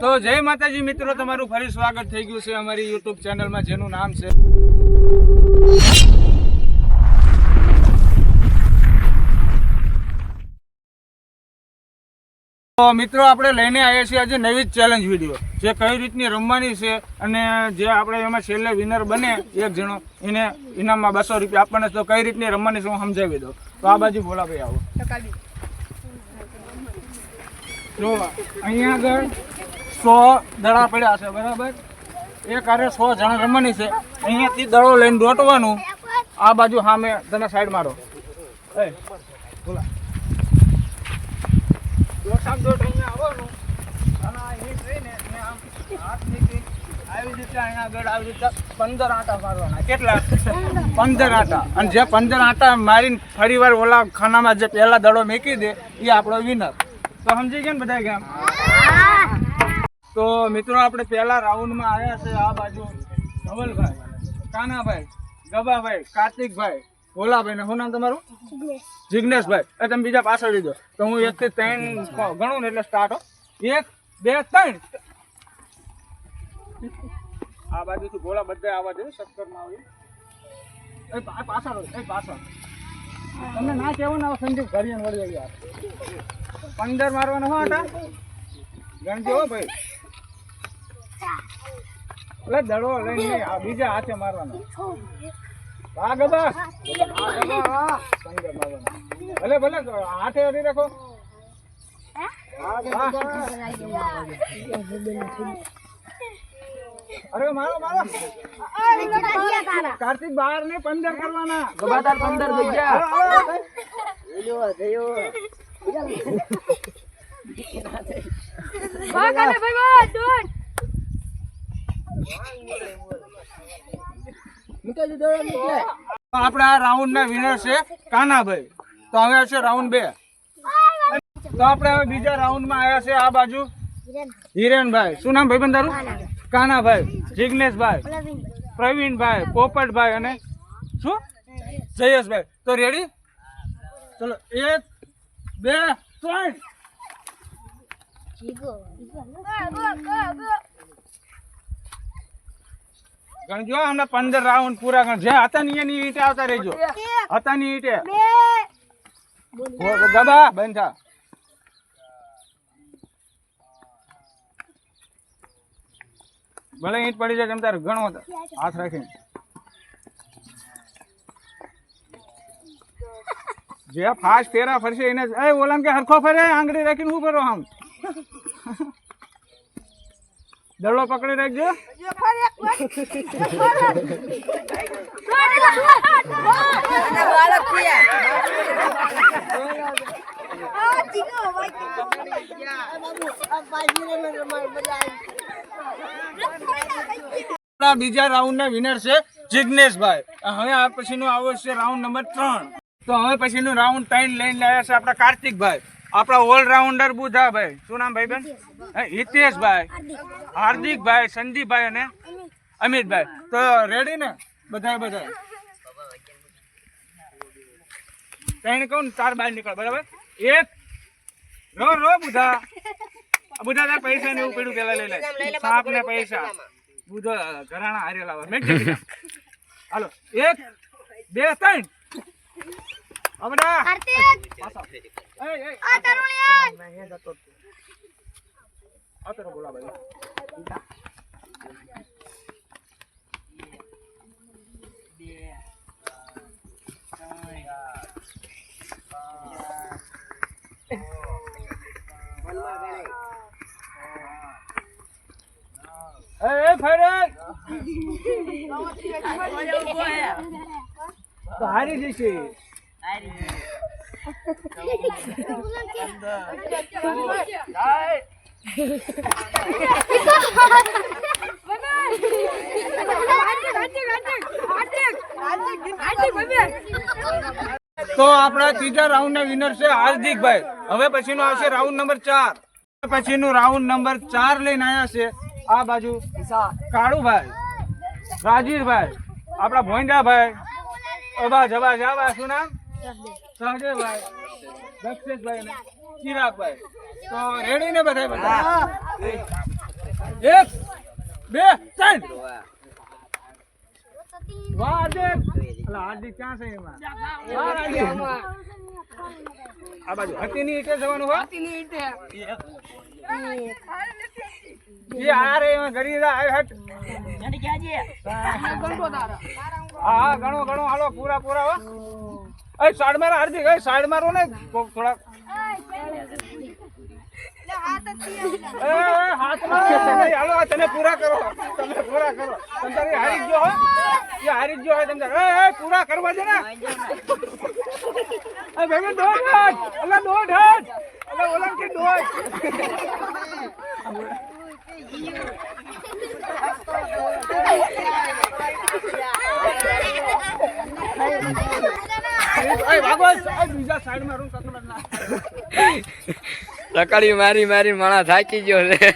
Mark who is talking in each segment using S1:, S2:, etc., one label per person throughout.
S1: તો જય માતાજી મિત્રો તમારું ફરી સ્વાગત થઈ ગયું છે અમારી યુટ્યુબ ચેનલમાં જેનું નામ છે તો મિત્રો આપણે લઈને આવ્યા છીએ આજે નવી જ ચેલેન્જ વીડિયો જે કઈ રીતની રમવાની છે અને જે આપણે એમાં છેલ્લે વિનર બને એક જણો એને ઇનામમાં બસો રૂપિયા આપવાના તો કઈ રીતની રમવાની છે હું સમજાવી દઉં. તો આ બાજુ ભોલાભાઈ આવો. જો અહીંયા આગળ સો દડા પડ્યા છે, બરાબર? એક આરે સો જણા રમવાની છે. અહીંયાથી દડો લઈને દોટવાનું. આ બાજુ સામે તને સાઈડ મારો. બોલા. પંદર આંટા મારવાના. કેટલા? પંદર આંટા. અને જે પંદર આંટા મારીને ફરી વાર ઓલા ખાનામાં જે પહેલા દડો મેકી દે, એ આપણો વિનર તો સમજી ગયા ને બધા કેમ તો મિત્રો આપણે પહેલા રાઉન્ડમાં આવ્યા છે આ બાજુ ધવલભાઈ કાનાભાઈ ગબાભાઈ કાર્તિકભાઈ ભોલાભાઈ ને શું નામ તમારું? જિગ્નેશભાઈ. એ તમે બીજા પાછળ લીધો તો હું એક થી ત્રણ ગણું ને એટલે સ્ટાર્ટ હો. એક બે ત્રણ. આ બાજુથી ભોળા બધા આવવા જોઈએ સત્તરમાં આવી. એ પાછળ એ પાછળ. તમને ના કેવું ને સંજીવ ને વળી પંદર મારવાના હો આટા. ગણજો ભાઈ. એટલે દડો લઈને નહીં, આ બીજા હાથે મારવાનો. ભલે ભલે હાથે હરી રાખો. અરે મારો મારો. કાર્તિક બાર ને પંદર કરવાના. ગબાદાર પંદર થઈ ગયા. આપણા રાઉન્ડ ના વિનર છે કાનાભાઈ. તો હવે છે રાઉન્ડ બે. તો આપણે હવે બીજા રાઉન્ડમાં આવ્યા છે આ બાજુ. હિરેનભાઈ. શું નામ ભાઈ તારું કાનાભાઈ. જિગ્નેશભાઈ. પ્રવીણભાઈ. પોપટભાઈ અને શું? જયેશભાઈ. તો રેડી ચલો, એક, બે, ત્રણ. ગણજો હમણાં પંદર રાઉન્ડ પૂરા ગણ. જે હતા ની એની ઈટે આવતા રહેજો. હતા ની ઈટે. દાદા બંધ થા. ભલે ઈટ પડી જાય તેમ તારે ઘણો હાથ રાખીને. જે ફાસ્ટ ફેરા ફરશે એને એ ઓલામ કે હરખો ફરે આંગળી રાખીને શું ફરો આમ? દડો પકડી રાખજો. બીજા રાઉન્ડ ના વિનર છે જિગ્નેશભાઈ. હવે આ પછીનો આવો છે રાઉન્ડ નંબર ત્રણ. તો હવે પછીનું રાઉન્ડ ત્રણ લઈને આવ્યા છે આપણા કાર્તિકભાઈ. આપણા ઓલરાઉન્ડર બુધાભાઈ. શું નામ ભાઈ બેન? હિતેશભાઈ. હાર્દિકભાઈ સંદીપભાઈ અને અમિતભાઈ. તો રેડી ને? બધા બધા ત્રણ કહું ને ચાર બહાર નીકળ બરાબર? એક. રો રો બુધા. બુધા તાર પૈસા ને એવું પડ્યું પેલા લઈ લે. સાપ ને પૈસા. બુધો ઘરાણા હારે લાવવા. મેં હાલો એક બે ત્રણ. અમડા કાર્તિક એય, એય, આ તરફ બોલા ભાઈ. એ એ ફરે તો હારી જશે તો આપણા ત્રીજા રાઉન્ડ ના વિનર છે હાર્દિકભાઈ. હવે પછીનો આવશે રાઉન્ડ નંબર ચાર. પછીનું રાઉન્ડ નંબર ચાર લઈને આવ્યા છે આ બાજુ કાળુભાઈ રાજીરભાઈ આપણા ભોંડાભાઈ અબાજ જબા જાવા શું નામ? સહદેવભાઈ દક્ષેશભાઈ અને ચિરાગભાઈ. તો રેડી ને બધા બધા? એક બે ત્રણ. વાહ હાર્દિક અલા હાર્દિક ક્યાં છે એમાં? વાહ હાર્દિક આ બાજુ. હતીની ઈટે જવાનું હો એ આ રે એમાં ઘડી રા આય હટ. હા. હા ઘણો ઘણો. હાલો પૂરા પૂરા હો. એ સાઈડ મારો હાર્દિક એ સાઈડ મારો ને. થોડા થોડાક. એ, એ, હાથ હાલો આ તમે પૂરા કરો. તમે પૂરા કરો. તમે તારી હારી ગયો હો. એ હારી ગયો હોય તમે તારે. એ, એ, પૂરા કરવા દે ને. એ ભાઈ દોઢ હાથ અલા દોઢ હાથ અલા ઓલા કે દોઢ એ ભાગો એ બીજા સાઈડમાં રૂમ કકડો ના
S2: રકડી મારી મારી માણા થાકી ગયો છે.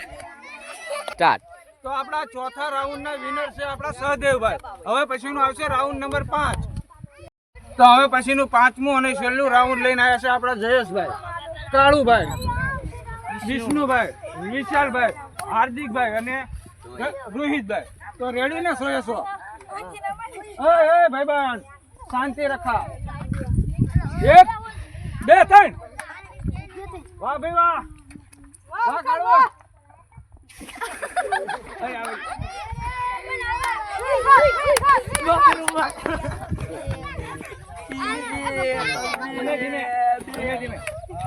S2: સ્ટાર્ટ
S1: તો આપણા ચોથા રાઉન્ડ ના વિનર છે આપણા સહદેવભાઈ. હવે પછીનું આવશે રાઉન્ડ નંબર પાંચ. તો હવે પછીનું પાંચમું અને છેલ્લું રાઉન્ડ લઈને આવ્યા છે આપણા જયેશભાઈ. કાળુભાઈ, વિષ્ણુભાઈ, વિશાલભાઈ, હાર્દિકભાઈ અને રોહિતભાઈ. તો રેડી ને સો? એ સો એ શાંતિ રખા એક, બે, ત્રણ. વાહ ભાઈ વાહ. વાહ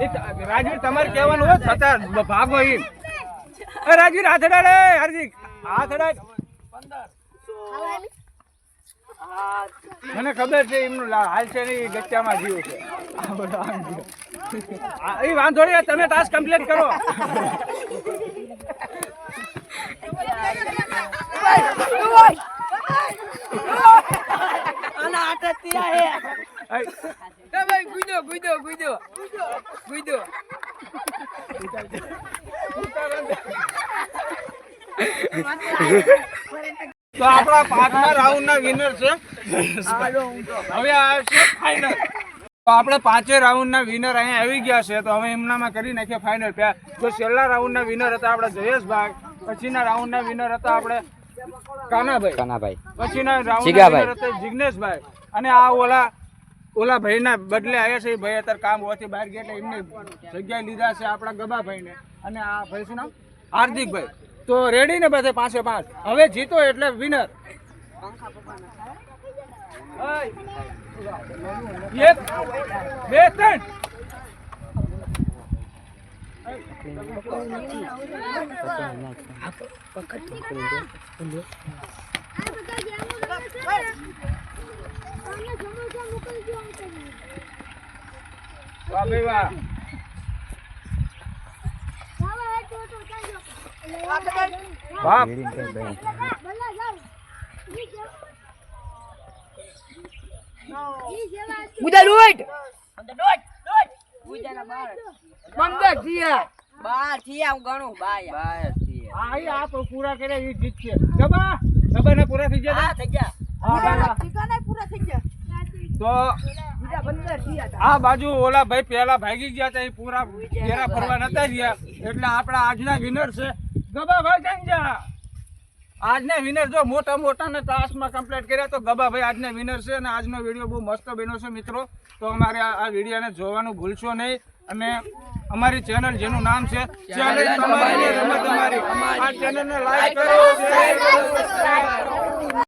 S1: ત- રાજવીર તમારે કહેવાનું હોય છતાં ભાગો એમ એ રાજવીર હાથ અડાડે હાર્દિક. હાથ અડાડ. મને ખબર છે એમનું લા- હાલ છે ને એ ગચ્ચામાં જીવ છે. આ બધો આમ જીવ. એ વાંધો નહીં તમે ટાસ્ક કમ્પ્લીટ કરો. એ,
S2: ગુજો ગુજો ગુજો ગુજો
S1: તો આપણા પાંચમા રાઉન્ડ ના વિનર છે. હવે આ છે ફાઇનલ તો આપણે પાંચે રાઉન્ડ ના વિનર અહીંયા આવી ગયા છે તો હવે એમનામાં કરી નાખીએ ફાઇનલ તો છેલ્લા રાઉન્ડ ના વિનર હતા આપણે જયેશભાઈ પછીના રાઉન્ડ ના વિનર હતા આપણે કાનાભાઈ.
S2: કાનાભાઈ.
S1: પછીના રાઉન્ડ
S2: જીગાભાઈ.
S1: વિનર હતા જિગ્નેશભાઈ. અને આ ઓલા ઓલા ભાઈના બદલે આવ્યા છે એ ભાઈ અત્યારે કામ હોવાથી બહાર ગયા એટલે એમને જગ્યાએ લીધા છે આપણા ગબાભાઈને. અને આ ભાઈ શું નામ? હાર્દિકભાઈ. તો રેડી ને બધે પાંચે પાંચ હવે જીતો એટલે વિનર એક બે ત્રણ. વાહ.
S2: થયા
S3: બાર. થયા. હું ગણું
S1: આ તો પૂરા એ ગબા ને પૂરા થઈ ગયા
S3: હા થઈ ગયા.
S1: હા. તો આ બાજુ ઓલા ભાઈ પેલા ભાગી ગયા હતા એ પૂરા ફરવા નતા ગયા એટલે આપણા આજના વિનર છે ગબાભાઈ કંજા આજના વિનર જો મોટા મોટા ને ટાસ્કમાં કમ્પ્લીટ કર્યા તો ગબાભાઈ આજના વિનર છે અને આજનો વીડિયો બહુ મસ્ત બન્યો છે મિત્રો. તો અમારે આ વિડીયોને જોવાનું ભૂલશો નહીં. અને અમારી ચેનલ જેનું નામ છે